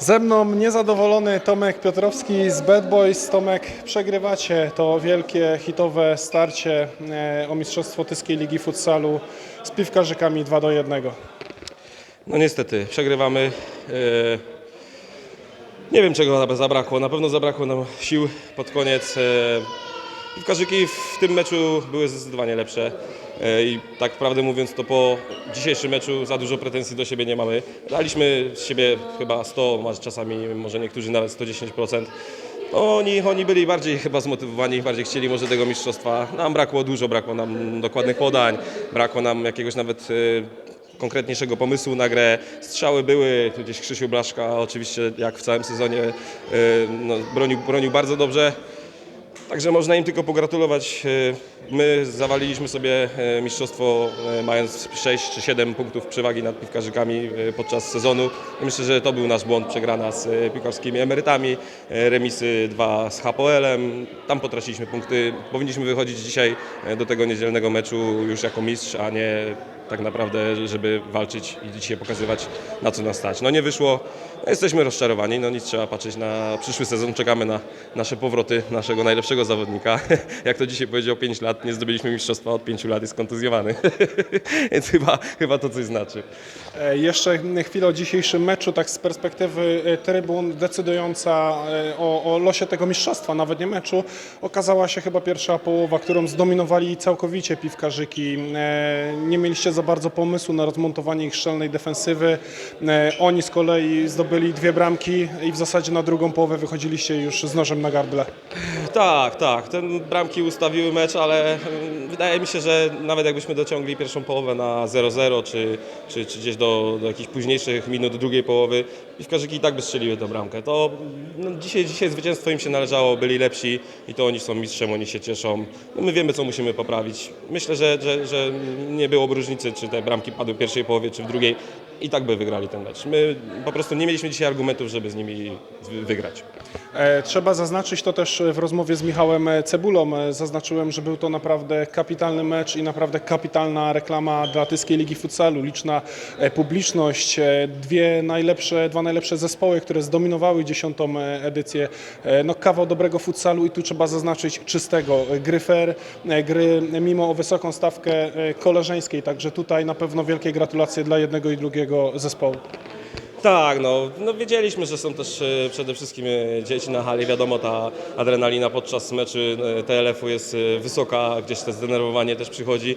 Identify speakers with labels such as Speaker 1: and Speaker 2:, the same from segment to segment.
Speaker 1: Ze mną niezadowolony Tomek Piotrowski z Bad Boys. Tomek, przegrywacie to wielkie, hitowe starcie e, o Mistrzostwo Tyskiej Ligi Futsalu z piwkarzykami 2 do 1.
Speaker 2: No niestety, przegrywamy. E, Nie wiem czego zabrakło. Na pewno zabrakło nam sił pod koniec. Piłkarzyki w tym meczu były zdecydowanie lepsze. E, I tak prawdę mówiąc, to po dzisiejszym meczu za dużo pretensji do siebie nie mamy. Daliśmy z siebie chyba 100, może czasami może niektórzy nawet 110%. No, Oni, oni byli bardziej chyba zmotywowani, bardziej chcieli może tego mistrzostwa. Nam brakło dużo, brakło nam dokładnych podań, brakło nam jakiegoś nawet e, konkretniejszego pomysłu na grę. Strzały były, tu gdzieś Krzysiu Blaszka oczywiście jak w całym sezonie e, no, bronił, bronił bardzo dobrze. Także można im tylko pogratulować. E, My zawaliliśmy sobie e, mistrzostwo e, mając 6 czy 7 punktów przewagi nad piłkarzykami podczas sezonu. I Myślę, że to był nasz błąd, przegrana z piłkarskimi emerytami, remisy 2 z HPL-em. Tam potraciliśmy punkty. Powinniśmy wychodzić dzisiaj do tego niedzielnego meczu już jako mistrz, a nie tak naprawdę, żeby walczyć i dzisiaj pokazywać na co nas stać. No nie wyszło, no jesteśmy rozczarowani, no nic trzeba patrzeć na przyszły sezon, czekamy na nasze powroty naszego najlepszego zawodnika. Jak to dzisiaj powiedział 5 lat, nie zdobyliśmy mistrzostwa od 5 lat, jest kontuzjowany. Więc chyba, chyba to coś znaczy.
Speaker 1: E, Jeszcze chwilę o dzisiejszym meczu, tak z perspektywy e, trybun decydująca e, o, o losie tego mistrzostwa, nawet nie meczu, okazała się chyba pierwsza połowa, którą zdominowali całkowicie piwkarzyki. Nie mieliście za bardzo pomysłu na rozmontowanie ich szczelnej defensywy. E, Oni z kolei zdobyli dwie bramki i w zasadzie na drugą połowę wychodziliście już z nożem na gardle.
Speaker 2: Tak, tak. Ten bramki ustawiły mecz, ale wydaje mi się, że nawet jakbyśmy dociągli pierwszą połowę na 0-0, czy, czy, czy gdzieś do, do jakichś późniejszych minut drugiej połowy, piłkarzyki i tak by strzeliły tę bramkę. To no, dzisiaj, dzisiaj zwycięstwo im się należało, byli lepsi i to oni są mistrzem, oni się cieszą. No, my wiemy, co musimy poprawić. Myślę, że, że, że nie byłoby różnicy, czy te bramki padły w pierwszej połowie, czy w drugiej. I tak by wygrali ten mecz. My po prostu nie mieliśmy dzisiaj argumentów, żeby z nimi wygrać.
Speaker 1: E, Trzeba zaznaczyć to też w rozmowie z Michałem Cebulą. E, Zaznaczyłem, że był to naprawdę kapitalny mecz i naprawdę kapitalna reklama dla Tyskiej Ligi Futsalu. Liczna e, publiczność, e, dwie najlepsze, dwa najlepsze zespoły, które zdominowały dziesiątą e, edycję. E, No kawał dobrego futsalu i tu trzeba zaznaczyć czystego. E, Gry fair, e, gry mimo wysoką stawkę e, koleżeńskiej, także tutaj na pewno wielkie gratulacje dla jednego i drugiego zespołu.
Speaker 2: Tak, no, no wiedzieliśmy, że są też e, przede wszystkim e, dzieci na hali. Wiadomo, ta adrenalina podczas meczu e, TLF-u jest wysoka, gdzieś to zdenerwowanie też przychodzi.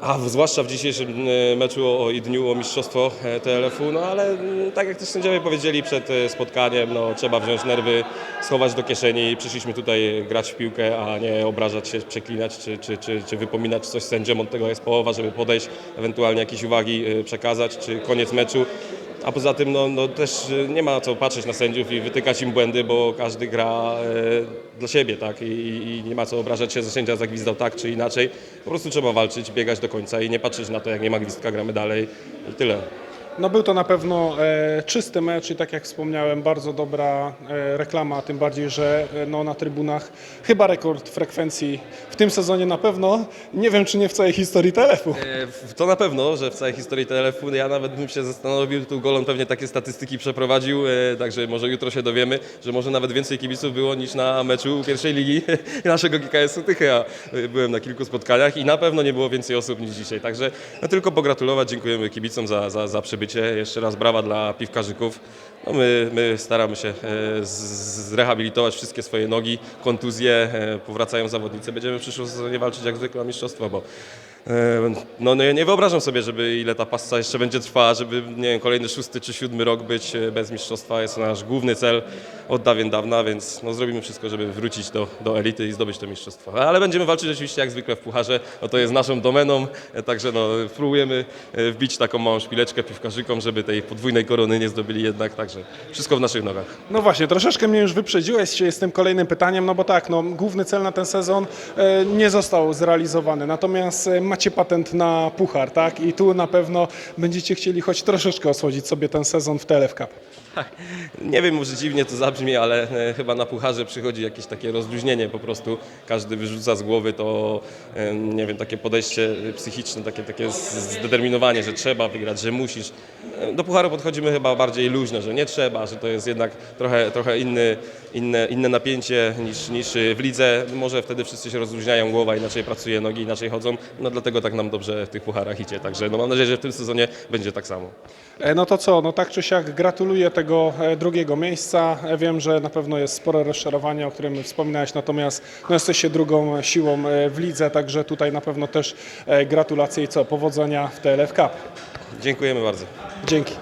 Speaker 2: A zwłaszcza w dzisiejszym e, meczu o, i dniu o mistrzostwo e, TLF-u, no ale mm, tak jak też sędziowie powiedzieli przed e, spotkaniem, no trzeba wziąć nerwy, schować do kieszeni. Przyszliśmy tutaj grać w piłkę, a nie obrażać się, przeklinać czy, czy, czy, czy wypominać coś sędziom. Od tego jest połowa, żeby podejść, ewentualnie jakieś uwagi przekazać, czy koniec meczu. A poza tym no, no też e, nie ma co patrzeć na sędziów i wytykać im błędy, bo każdy gra e, dla siebie, tak? I, i nie ma co obrażać się, że sędzia zagwizdał tak czy inaczej. Po prostu trzeba walczyć, biegać do końca i nie patrzeć na to, jak nie ma gwizdka, gramy dalej i tyle.
Speaker 1: No był to na pewno e, czysty mecz i tak jak wspomniałem, bardzo dobra e, reklama, tym bardziej, że e, no, na trybunach chyba rekord frekwencji w tym sezonie na pewno. Nie wiem, czy nie w całej historii telefu.
Speaker 2: E, To na pewno, że w całej historii telefonu ja nawet bym się zastanowił, tu Golon pewnie takie statystyki przeprowadził, e, także może jutro się dowiemy, że może nawet więcej kibiców było niż na meczu pierwszej ligi naszego GKS-u Tychy, a e, byłem na kilku spotkaniach i na pewno nie było więcej osób niż dzisiaj, także no, tylko pogratulować, dziękujemy kibicom za, za, za przybycie, jeszcze raz brawa dla piwkarzyków. No my, my staramy się e, zrehabilitować wszystkie swoje nogi, kontuzje, e, powracają zawodnicy. Będziemy w przyszłym sezonie walczyć jak zwykle o mistrzostwo, bo e, no, no nie wyobrażam sobie, żeby ile ta pasta jeszcze będzie trwała, żeby nie wiem, kolejny szósty czy siódmy rok być bez mistrzostwa. Jest to nasz główny cel od dawien dawna, więc no, zrobimy wszystko, żeby wrócić do, do elity i zdobyć to mistrzostwo. Ale będziemy walczyć oczywiście jak zwykle w pucharze, no to jest naszą domeną, także no, spróbujemy e, wbić taką małą szpileczkę piwkarzykom, żeby tej podwójnej korony nie zdobyli jednak, także wszystko w naszych nogach.
Speaker 1: No właśnie, troszeczkę mnie już wyprzedziłeś się z tym kolejnym pytaniem, no bo tak, no, główny cel na ten sezon e, nie został zrealizowany, natomiast e, macie patent na puchar, tak? I tu na pewno będziecie chcieli choć troszeczkę osłodzić sobie ten sezon w TLF Cup.
Speaker 2: Nie wiem, może dziwnie to zabrzmi, ale e, chyba na pucharze przychodzi jakieś takie rozluźnienie po prostu. Każdy wyrzuca z głowy to, e, nie wiem, takie podejście psychiczne, takie, takie z- zdeterminowanie, że trzeba wygrać, że musisz. E, Do pucharu podchodzimy chyba bardziej luźno, że nie trzeba, że to jest jednak trochę, trochę inny, inne, inne napięcie niż, niż w lidze. Może wtedy wszyscy się rozluźniają, głowa inaczej pracuje, nogi inaczej chodzą. No dlatego tak nam dobrze w tych pucharach idzie. Także no, mam nadzieję, że w tym sezonie będzie tak samo.
Speaker 1: E, No to co, no tak czy siak gratuluję tego e, drugiego miejsca. E, Wiem, że na pewno jest spore rozczarowanie, o którym wspominałeś, natomiast no, jesteście drugą siłą w lidze, także tutaj na pewno też gratulacje i co, powodzenia w TLF Cup.
Speaker 2: Dziękujemy bardzo.
Speaker 1: Dzięki.